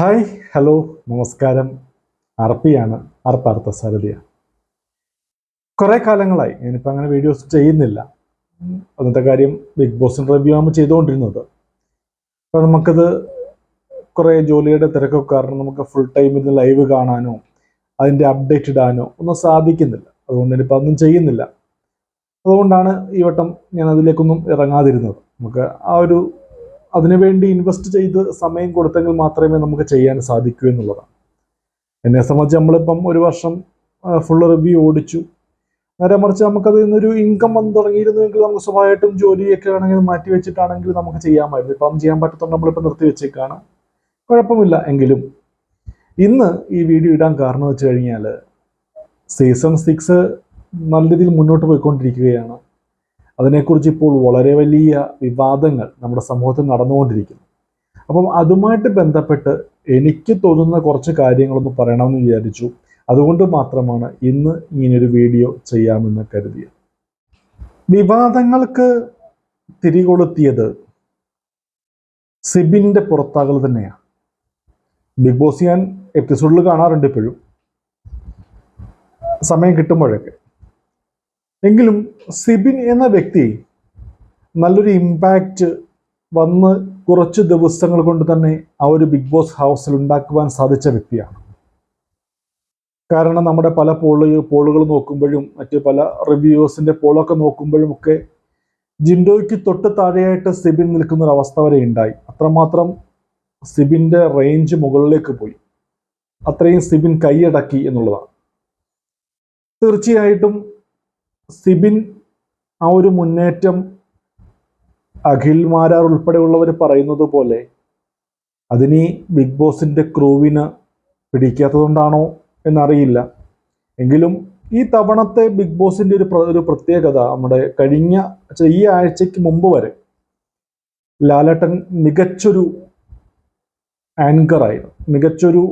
Hi hello നമസ്കാരം. അർപ്പിയാണ് അർപ്പാർത്ഥ സാരഥിയ കുറേ കാലങ്ങളായി ഞാനിപ്പോൾ അങ്ങനെ വീഡിയോസ് ചെയ്യുന്നില്ല. അന്നത്തെ കാര്യം ബിഗ് ബോസിന്റെ റിവ്യൂ ആകുമ്പോൾ ചെയ്തുകൊണ്ടിരുന്നത്. അപ്പോൾ നമുക്കത് കുറേ ജോലിയുടെ തിരക്കൊക്കെ കാരണം നമുക്ക് ഫുൾ ടൈം ഇത് ലൈവ് കാണാനോ അതിന്റെ അപ്ഡേറ്റ് ഇടാനോ ഒന്നും സാധിക്കുന്നില്ല. അതുകൊണ്ട് ഇനിയിപ്പോൾ അതൊന്നും ചെയ്യുന്നില്ല. അതുകൊണ്ടാണ് ഈ വട്ടം ഞാൻ അതിലേക്കൊന്നും ഇറങ്ങാതിരുന്നത്. നമുക്ക് ആ ഒരു അതിനുവേണ്ടി ഇൻവെസ്റ്റ് ചെയ്ത് സമയം കൊടുത്തെങ്കിൽ മാത്രമേ നമുക്ക് ചെയ്യാൻ സാധിക്കൂ എന്നുള്ളതാണ്. എന്നെ സംബന്ധിച്ച് നമ്മളിപ്പം ഒരു വർഷം ഫുൾ റിവ്യൂ ഓടിച്ചു. നേരെ മറിച്ച് നമുക്കത് നിന്നൊരു ഇൻകം വന്ന് തുടങ്ങിയിരുന്നുവെങ്കിൽ നമുക്ക് സ്വാഭാവികമായിട്ടും ജോലിയൊക്കെ ആണെങ്കിൽ മാറ്റി വെച്ചിട്ടാണെങ്കിൽ നമുക്ക് ചെയ്യാമായിരുന്നു. ഇപ്പം ചെയ്യാൻ പറ്റത്തോണ്ട് നമ്മളിപ്പോൾ നിർത്തി വെച്ചേക്കാണ്. കുഴപ്പമില്ല എങ്കിലും. ഇന്ന് ഈ വീഡിയോ ഇടാൻ കാരണം വെച്ച് കഴിഞ്ഞാൽ സീസൺ സിക്സ് നല്ല രീതിയിൽ മുന്നോട്ട് പോയിക്കൊണ്ടിരിക്കുകയാണ്. അതിനെക്കുറിച്ച് ഇപ്പോൾ വളരെ വലിയ വിവാദങ്ങൾ നമ്മുടെ സമൂഹത്തിൽ നടന്നുകൊണ്ടിരിക്കുന്നു. അപ്പം അതുമായിട്ട് ബന്ധപ്പെട്ട് എനിക്ക് തോന്നുന്ന കുറച്ച് കാര്യങ്ങളൊന്ന് പറയണമെന്ന് വിചാരിച്ചു. അതുകൊണ്ട് മാത്രമാണ് ഇന്ന് ഇങ്ങനൊരു വീഡിയോ ചെയ്യാമെന്ന് കരുതിയത്. വിവാദങ്ങൾക്ക് തിരികൊളുത്തിയത് സിബിന്റെ പുറത്താകൽ തന്നെയാണ്. ബിഗ് ബോസ് ഞാൻ എപ്പിസോഡിൽ കാണാറുണ്ട് ഇപ്പോഴും. സമയം കിട്ടുമ്പോഴൊക്കെ. എങ്കിലും സിബിൻ എന്ന വ്യക്തി നല്ലൊരു ഇമ്പാക്റ്റ് വന്ന് കുറച്ച് ദിവസങ്ങൾ കൊണ്ട് തന്നെ ആ ഒരു ബിഗ് ബോസ് ഹൗസിൽ ഉണ്ടാക്കുവാൻ സാധിച്ച വ്യക്തിയാണ്. കാരണം നമ്മുടെ പല പോൾ പോളുകൾ നോക്കുമ്പോഴും മറ്റ് പല റിവ്യൂസിന്റെ പോളൊക്കെ നോക്കുമ്പോഴും ഒക്കെ ജിൻഡോയ്ക്ക് തൊട്ട് താഴെയായിട്ട് സിബിൻ നിൽക്കുന്ന ഒരു അവസ്ഥ വരെ ഉണ്ടായി. അത്രമാത്രം സിബിന്റെ റേഞ്ച് മുകളിലേക്ക് പോയി. അത്രയും സിബിൻ കൈയടക്കി എന്നുള്ളതാണ്. തീർച്ചയായിട്ടും സിബിൻ ആ ഒരു മുന്നേറ്റം അഖിൽ മാരാർ ഉൾപ്പെടെയുള്ളവർ പറയുന്നത് പോലെ അതിനി ബിഗ് ബോസിന്റെ ക്രൂവിന് പിടിക്കാത്തതുകൊണ്ടാണോ എന്നറിയില്ല. എങ്കിലും ഈ തവണത്തെ ബിഗ് ബോസിന്റെ ഒരു ഒരു പ്രത്യേകത നമ്മുടെ കഴിഞ്ഞ ഈ ആഴ്ചയ്ക്ക് മുമ്പ് വരെ ലാലേട്ടൻ മികച്ചൊരു ആങ്കറായിരുന്നു മികച്ചൊരു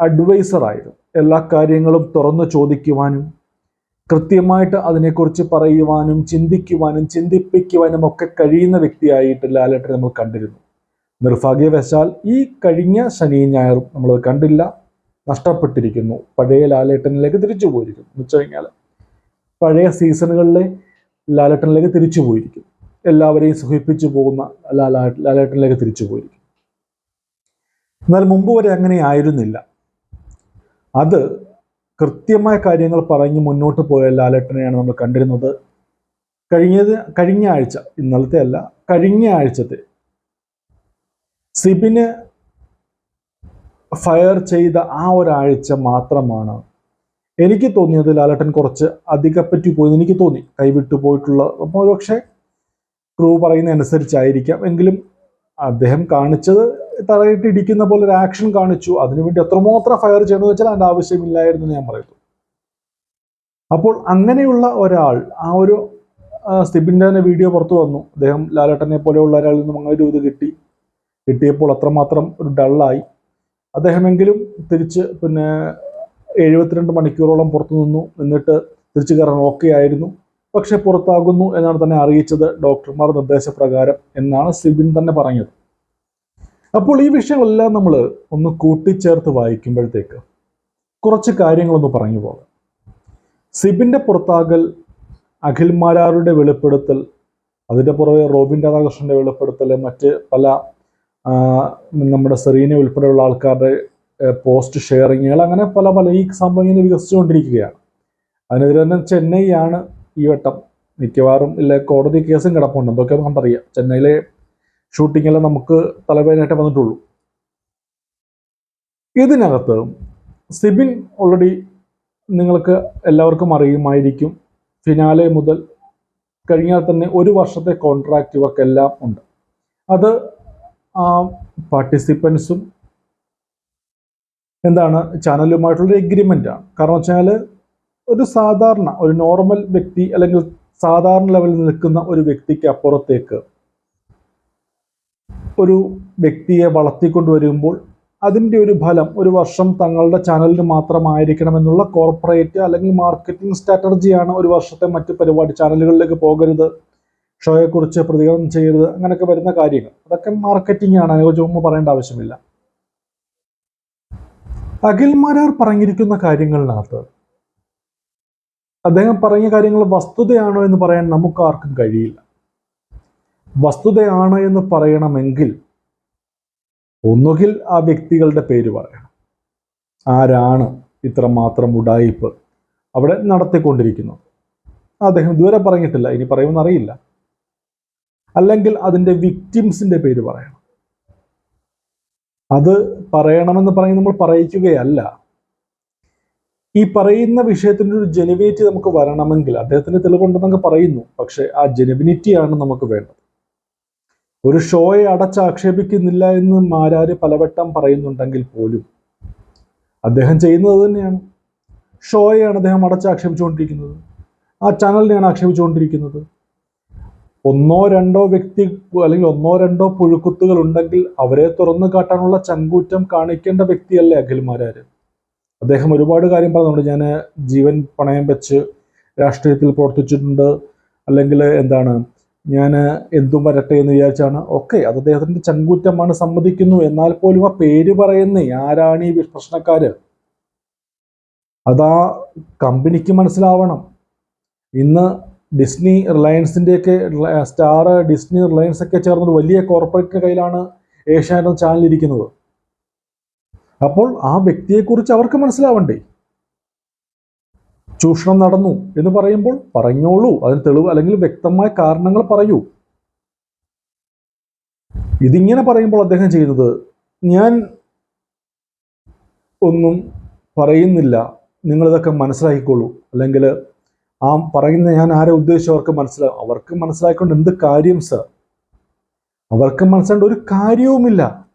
അഡ്വൈസറായിരുന്നു എല്ലാ കാര്യങ്ങളും തുറന്നു ചോദിക്കുവാനും കൃത്യമായിട്ട് അതിനെക്കുറിച്ച് പറയുവാനും ചിന്തിക്കുവാനും ചിന്തിപ്പിക്കുവാനും ഒക്കെ കഴിയുന്ന വ്യക്തിയായിട്ട് ലാലേട്ടനെ നമ്മൾ കണ്ടിരുന്നു. നിർഭാഗ്യവശാൽ ഈ കഴിഞ്ഞ ശനി ഞായറും നമ്മൾ കണ്ടില്ല. നഷ്ടപ്പെട്ടിരിക്കുന്നു. പഴയ ലാലേട്ടനിലേക്ക് തിരിച്ചു പോയിരിക്കുന്നു. എന്ന് വെച്ച് കഴിഞ്ഞാൽ പഴയ സീസണുകളിലെ ലാലേട്ടനിലേക്ക് തിരിച്ചു പോയിരിക്കും എല്ലാവരെയും സുഖിപ്പിച്ചു പോകുന്ന ലാലാ ലാലേട്ടനിലേക്ക് തിരിച്ചു പോയിരിക്കും എന്നാൽ മുമ്പ് വരെ അങ്ങനെ ആയിരുന്നില്ല. അത് കൃത്യമായ കാര്യങ്ങൾ പറഞ്ഞ് മുന്നോട്ട് പോയ ലാലേട്ടനെയാണ് നമ്മൾ കണ്ടിരുന്നത്. കഴിഞ്ഞത് കഴിഞ്ഞ ആഴ്ച ഇന്നലത്തെ അല്ല കഴിഞ്ഞ ആഴ്ചത്തെ സിബിന് ഫയർ ചെയ്ത ആ ഒരാഴ്ച മാത്രമാണ് എനിക്ക് തോന്നിയത് ലാലേട്ടൻ കുറച്ച് അധികപ്പറ്റി പോയി എനിക്ക് തോന്നി. കൈവിട്ടു പോയിട്ടുള്ള അപ്പോൾ പക്ഷേ ക്രൂ പറയുന്ന അനുസരിച്ചായിരിക്കാം എങ്കിലും അദ്ദേഹം കാണിച്ചത് തറയിട്ട് ഇടിക്കുന്ന പോലെ ഒരു ആക്ഷൻ കാണിച്ചു. അതിനുവേണ്ടി എത്രമാത്രം ഫയർ ചെയ്യണമെന്ന് വെച്ചാൽ അതിന്റെ ആവശ്യമില്ലായിരുന്നു ഞാൻ പറയുന്നു. അപ്പോൾ അങ്ങനെയുള്ള ഒരാൾ ആ ഒരു സ്റ്റിബിന്റെ തന്നെ വീഡിയോ പുറത്തു വന്നു. അദ്ദേഹം ലാലേട്ടനെ പോലെയുള്ള ഒരാളിൽ നിന്നും അങ്ങനെ ഒരു ഇത് കിട്ടി. കിട്ടിയപ്പോൾ അത്രമാത്രം ഒരു ഡള്ളായി അദ്ദേഹമെങ്കിലും തിരിച്ച് പിന്നെ എഴുപത്തിരണ്ട് മണിക്കൂറോളം പുറത്തു നിന്നു. എന്നിട്ട് തിരിച്ചു കയറാൻ ഓക്കെ ആയിരുന്നു. പക്ഷെ പുറത്താകുന്നു എന്നാണ് തന്നെ അറിയിച്ചത് ഡോക്ടർമാർ നിർദ്ദേശപ്രകാരം എന്നാണ് സിബിൻ തന്നെ പറഞ്ഞത്. അപ്പോൾ ഈ വിഷയങ്ങളെല്ലാം നമ്മൾ ഒന്ന് കൂട്ടിച്ചേർത്ത് വായിക്കുമ്പോഴത്തേക്ക് കുറച്ച് കാര്യങ്ങളൊന്ന് പറഞ്ഞു പോകാം. സിബിന്റെ പുറത്താകൽ അഖിൽ മാരാരുടെ വെളിപ്പെടുത്തൽ അതിന്റെ പുറകെ റോബിൻ രാധാകൃഷ്ണന്റെ വെളിപ്പെടുത്തൽ മറ്റ് പല നമ്മുടെ സെറീന ഉൾപ്പെടെയുള്ള ആൾക്കാരുടെ പോസ്റ്റ് ഷെയറിങ്ങുകൾ അങ്ങനെ പല പല ഈ സംഭവം ഇങ്ങനെ വികസിച്ചുകൊണ്ടിരിക്കുകയാണ്. അതിനെതിരെ തന്നെ ചെന്നൈയാണ് ഈ വട്ടം മിക്കവാറും ഇല്ല കോടതി കേസും കിടപ്പുണ്ട്. എന്തൊക്കെ നമുക്കറിയാം. ചെന്നൈയിലെ ഷൂട്ടിങ്ങെല്ലാം നമുക്ക് തലവേദനയായിട്ട് വന്നിട്ടുള്ളൂ. ഇതിനകത്ത് സിബിൻ ഓൾറെഡി നിങ്ങൾക്ക് എല്ലാവർക്കും അറിയുമായിരിക്കും ഫിനാലെ മുതൽ കഴിഞ്ഞാൽ തന്നെ ഒരു വർഷത്തെ കോൺട്രാക്റ്റ് ഇവർക്കെല്ലാം ഉണ്ട്. അത് പാർട്ടിസിപ്പൻസും എന്താണ് ചാനലുമായിട്ടുള്ള എഗ്രിമെന്റ് ആണ്. കാരണം വെച്ചാൽ ഒരു സാധാരണ ഒരു നോർമൽ വ്യക്തി അല്ലെങ്കിൽ സാധാരണ ലെവലിൽ നിൽക്കുന്ന ഒരു വ്യക്തിക്ക് അപ്പുറത്തേക്ക് ഒരു വ്യക്തിയെ വളർത്തിക്കൊണ്ടുവരുമ്പോൾ അതിന്റെ ഒരു ഫലം ഒരു വർഷം തങ്ങളുടെ ചാനലിന് മാത്രമായിരിക്കണമെന്നുള്ള കോർപ്പറേറ്റ് അല്ലെങ്കിൽ മാർക്കറ്റിംഗ് സ്ട്രാറ്റജിയാണ് ഒരു വർഷത്തെ മറ്റ് പരിപാടി ചാനലുകളിലേക്ക് പോകരുത് ഷോയെക്കുറിച്ച് പ്രതികരണം ചെയ്യരുത് അങ്ങനെയൊക്കെ വരുന്ന കാര്യങ്ങൾ. അതൊക്കെ മാർക്കറ്റിംഗ് ആണ് അതിനെക്കുറിച്ച് പറയേണ്ട ആവശ്യമില്ല. അഖിൽമാരാർ പറഞ്ഞിരിക്കുന്ന കാര്യങ്ങളിനകത്ത് അദ്ദേഹം പറഞ്ഞ കാര്യങ്ങൾ വസ്തുതയാണോ എന്ന് പറയാൻ നമുക്ക് ആർക്കും കഴിയില്ല. വസ്തുതയാണ് എന്ന് പറയണമെങ്കിൽ ഒന്നുകിൽ ആ വ്യക്തികളുടെ പേര് പറയണം. ആരാണ് ഇത്രമാത്രം ഉടായിപ്പ് അവിടെ നടത്തിക്കൊണ്ടിരിക്കുന്നത്? അദ്ദേഹം ഇതുവരെ പറഞ്ഞിട്ടില്ല ഇനി പറയുമെന്ന് അറിയില്ല. അല്ലെങ്കിൽ അതിന്റെ വിക്ടിംസിന്റെ പേര് പറയണം. അത് പറയണമെന്ന് പറഞ്ഞ് നമ്മൾ പറയിക്കുകയല്ല. ഈ പറയുന്ന വിഷയത്തിന്റെ ഒരു ജെനുവിനിറ്റി നമുക്ക് വരണമെങ്കിൽ അദ്ദേഹത്തിന്റെ തെളിവുണ്ടെന്നൊക്കെ പറയുന്നു. പക്ഷേ ആ ജെനുവിനിറ്റിയാണ് നമുക്ക് വേണ്ടത്. ഒരു ഷോയെ അടച്ചാക്ഷേപിക്കുന്നില്ല എന്ന് മാരാര് പലവട്ടം പറയുന്നുണ്ടെങ്കിൽ പോലും. അദ്ദേഹം ചെയ്യുന്നത് തന്നെയാണ്. ഷോയെയാണ് അദ്ദേഹം അടച്ചാക്ഷേപിച്ചുകൊണ്ടിരിക്കുന്നത് ആ ചാനലിനെയാണ് ആക്ഷേപിച്ചുകൊണ്ടിരിക്കുന്നത്. ഒന്നോ രണ്ടോ വ്യക്തി അല്ലെങ്കിൽ ഒന്നോ രണ്ടോ പുഴുക്കുത്തുകൾ ഉണ്ടെങ്കിൽ അവരെ തുറന്നു കാട്ടാനുള്ള ചങ്കൂറ്റം കാണിക്കേണ്ട വ്യക്തിയല്ലേ അഖിൽമാരാര് അദ്ദേഹം ഒരുപാട് കാര്യം പറഞ്ഞുണ്ട് ഞാൻ ജീവൻ പണയം വെച്ച് രാഷ്ട്രീയത്തിൽ പ്രവർത്തിച്ചിട്ടുണ്ട്. അല്ലെങ്കിൽ എന്താണ് ഞാൻ എന്തും വരട്ടെ എന്ന് വിചാരിച്ചാണ്. ഓക്കെ അത് അദ്ദേഹത്തിന്റെ ചങ്കൂറ്റമാണ് സമ്മതിക്കുന്നു. എന്നാൽ പോലും ആ പേര് പറയുന്നേ ആരാണ് ഈ പ്രശ്നക്കാര്? അതാ കമ്പനിക്ക് മനസ്സിലാവണം. ഇന്ന് ഡിസ്നി റിലയൻസിന്റെയൊക്കെ സ്റ്റാർ ഡിസ്നി റിലയൻസ് ഒക്കെ ചേർന്നൊരു വലിയ കോർപ്പറേറ്റിന്റെ കയ്യിലാണ് ഏഷ്യാനെറ്റ് ചാനൽ ഇരിക്കുന്നത് അപ്പോൾ ആ വ്യക്തിയെക്കുറിച്ച് അവർക്ക് മനസ്സിലാവണ്ടേ? ചൂഷണം നടന്നു എന്ന് പറയുമ്പോൾ പറഞ്ഞോളൂ. അതിന് തെളിവ് അല്ലെങ്കിൽ വ്യക്തമായ കാരണങ്ങൾ പറയൂ. ഇതിങ്ങനെ പറയുമ്പോൾ അദ്ദേഹം ചെയ്യുന്നത് ഞാൻ ഒന്നും പറയുന്നില്ല. നിങ്ങളിതൊക്കെ മനസ്സിലാക്കിക്കോളൂ. അല്ലെങ്കിൽ ആ പറയുന്ന ഞാൻ ആരെ ഉദ്ദേശിച്ചു അവർക്ക് മനസ്സിലാവും അവർക്ക് മനസ്സിലാക്കിക്കൊണ്ട് എന്ത് കാര്യം സർ? അവർക്ക് മനസ്സിലാക്കേണ്ട ഒരു കാര്യവുമില്ല.